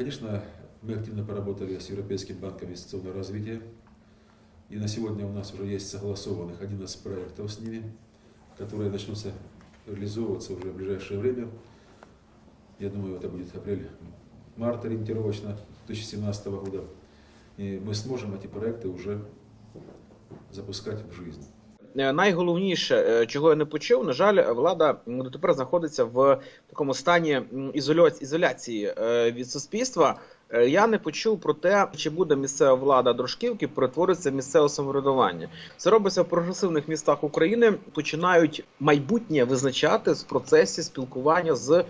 Конечно, мы активно поработали с Европейским банком инвестиционного развития. И на сегодня у нас уже есть согласованных 11 проектов с ними, которые начнутся реализовываться уже в ближайшее время. Я думаю, это будет апрель-март ориентировочно 2017 года. И мы сможем эти проекты уже запускать в жизнь. Е, Найголовніше, е, чого я не почув, на жаль, влада дотепер знаходиться в такому стані ізоляції е, від суспільства. Я не почув про те, чи буде місцева влада Дружківки перетворитися в місцеве самоврядування. Це робиться в прогресивних містах України. Починають майбутнє визначати в процесі спілкування з,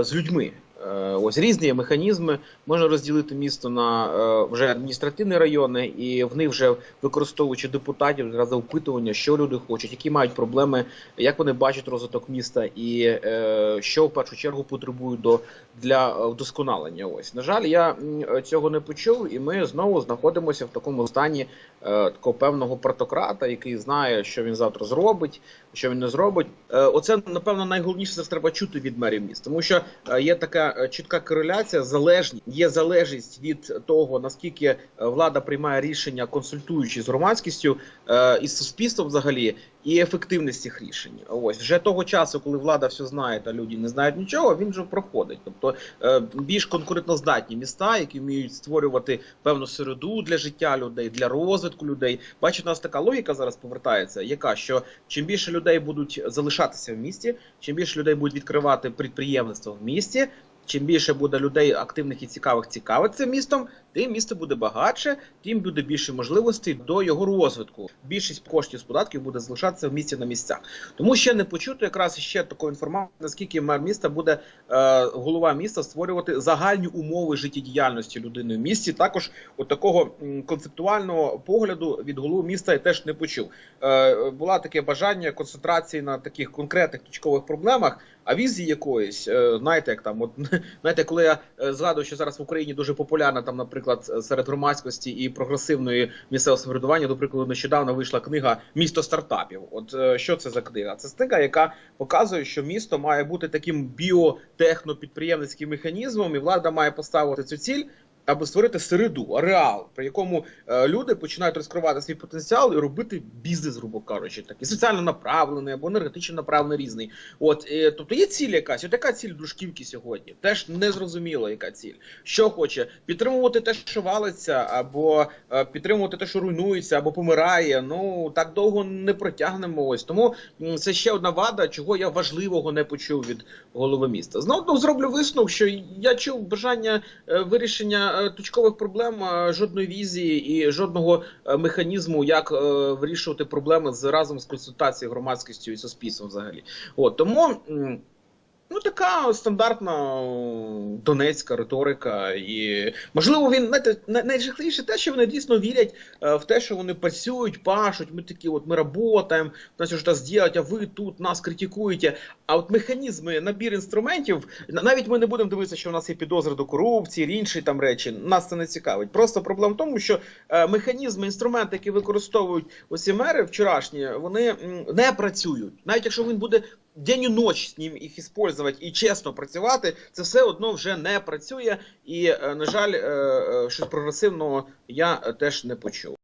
з людьми. Е, Ось різні механізми. Можна розділити місто на е, вже адміністративні райони, і в них вже використовуючи депутатів для запитування, що люди хочуть, які мають проблеми, як вони бачать розвиток міста, і е, що в першу чергу потребують до для вдосконалення. Ось на жаль, я цього не почув, і ми знову знаходимося в такому стані такого певного партократа, який знає, що він завтра зробить, що він не зробить. Оце напевно найголовніше зараз треба чути від мерів міст, тому що є така е, чітка кореляція, залежність є залежність від того наскільки е, влада приймає рішення, консультуючись з громадськістю е, і суспільством взагалі, і ефективність цих рішень. Ось вже того часу, коли влада все знає, та люди не знають нічого, він вже проходить. Тобто більш конкурентоздатні міста, які вміють створювати певну середу для життя людей, для розвитку людей. Бачите, у нас така логіка зараз повертається, яка що чим більше людей будуть залишатися в місті, чим більше людей будуть відкривати підприємництво в місті. Чим більше буде людей активних і цікавих цікавитися містом, тим місто буде багатше, тим буде більше можливостей до його розвитку. Більшість коштів з податків буде залишатися в місті на місцях. Тому ще не почуто якраз ще такої інформації, наскільки мер міста буде е, голова міста створювати загальні умови життєдіяльності людини в місті. Також от такого концептуального погляду від голови міста я теж не почув. Е, була таке бажання концентрації на таких конкретних точкових проблемах, а візії якоїсь, е, знаєте, як там, от знаєте, коли я е, згадую, що зараз в Україні дуже популярна там, наприклад, серед громадськості і прогресивної місцевого самоврядування, до прикладу, нещодавно вийшла книга Місто стартапів. От е, що це за книга? Це книга, яка показує, що місто має бути таким біотехно-підприємницьким механізмом, і влада має поставити цю ціль. Аби створити середу, ареал, при якому е, люди починають розкривати свій потенціал і робити бізнес, грубо кажучи, такий соціально направлений або енергетично направлений різний. От е, тобто є ціль якась, от яка ціль дружківки сьогодні? Теж не зрозуміло, яка ціль. Що хоче підтримувати те, що валиться, або е, підтримувати те, що руйнується, або помирає. Ну так довго не протягнемо. Ось тому це ще одна вада, чого я важливого не почув від голови міста. Знову зроблю висновок, що я чув бажання вирішення точкових проблем, жодної візії і жодного е, механізму, як е, вирішувати проблеми разом з консультацією громадськістю і суспільством взагалі. От тому. Ну, така стандартна донецька риторика, і можливо, він знаєте, най- найжахливіше те, що вони дійсно вірять е, в те, що вони працюють, пашуть. Ми такі, от ми працюємо, нас що зробити, а ви тут нас критикуєте. А от механізми, набір інструментів, на- навіть ми не будемо дивитися, що в нас є підозри до корупції, інші там речі. Нас це не цікавить. Просто проблема в тому, що е, механізми, інструменти, які використовують оці мери вчорашні, вони не працюють. Навіть якщо він буде день і ніч з ним їх використовувати і чесно працювати, це все одно вже не працює. І, е, на жаль, е, е, щось прогресивного я теж не почув.